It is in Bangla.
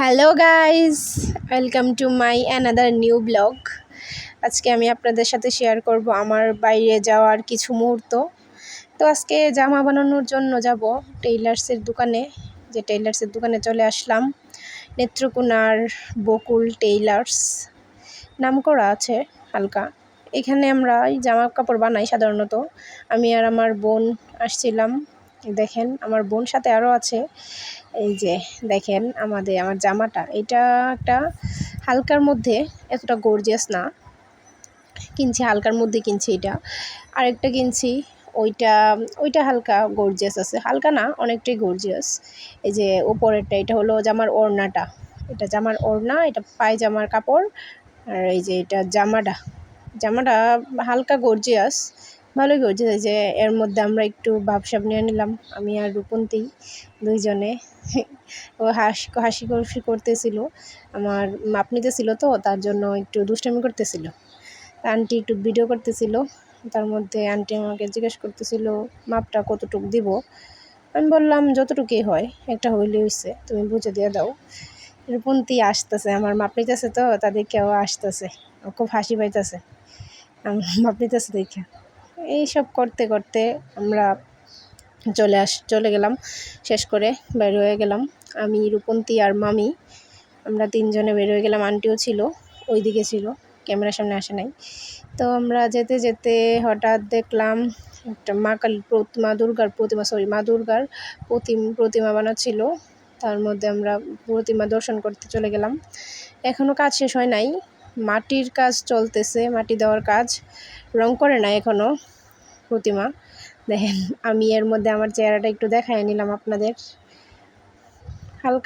Hello guys welcome to my another new blog আজকে আমি আপনাদের সাথে শেয়ার করব আমার বাইরে যাওয়ার কিছু মুহূর্ত। তো আজকে জামা বানানোর জন্য যাব টেইলার্সের দোকানে। যে টেইলার্সের দোকানে চলে আসলাম। নেত্রকোনার বকুল টেইলার্স নাম করা আছে হালকা। এখানে আমরা জামা কাপড় বানাই সাধারণত। আমি আর আমার বোন আসছিলাম। দেখেন, আমার বোন সাথে আরও আছে। এই যে দেখেন, আমাদের, আমার জামাটা। এটা একটা হালকার মধ্যে এতটা গর্জিয়াস না। কিনছি, হালকার মধ্যে কিনছি এটা। আরেকটা কিনছি, ওইটা ওইটা হালকা গর্জিয়াস আছে। হালকা না, অনেকটাই গর্জিয়াস এই যে ওপরেরটা, এটা হলো জামার ওড়নাটা। এটা জামার ওড়না, এটা পায়জামার কাপড়। আর এই যে এটা জামাটা। জামাটা হালকা গর্জিয়াস ভালোই এই যে এর মধ্যে আমরা একটু ভাবসাব নিয়ে নিলাম। আমি আর রূপন্তী দুইজনে। ও হাসি হাসি খুশি করতেছিল। আমার মাপ নিতেছিল তো, তার জন্য একটু দুষ্টামি করতেছিল। আন্টি একটু ভিডিও করতেছিল। তার মধ্যে আন্টি আমাকে জিজ্ঞেস করতেছিল, মাপটা কতটুক দিব? আমি বললাম, যতটুকুই হয়, একটা হইলে হইছে। তুমি বুঝে দিয়ে দাও। রূপন্তি আসতেছে, আমার মাপ নিতেছে তো তাদেরকেও আসতেছে। খুব হাসি পাইতেছে। আমার মাপ নিতেছে দেখে। এইসব করতে করতে আমরা চলে আস, চলে গেলাম। শেষ করে বের হয়ে গেলাম। আমি, রূপন্তী আর মামি, আমরা তিনজনে বের হয়ে গেলাম। আন্টিও ছিল ওই দিকে ছিল, ক্যামেরার সামনে আসে নাই। তো আমরা যেতে যেতে হঠাৎ দেখলাম একটা মা কালী মা দুর্গার প্রতিমা সরি মা দুর্গার প্রতিম, প্রতিমা বানাচ্ছিল। তার মধ্যে আমরা প্রতিমা দর্শন করতে চলে গেলাম। এখনও কাজ শেষ হয় নাই। মাটির কাজ চলতেছে, মাটি দেওয়ার কাজ। রং করে না এখনও প্রতিমা। দেখেন আমি এর মধ্যে আমার চেহারাটা একটু দেখাই নিলাম আপনাদের। হালকা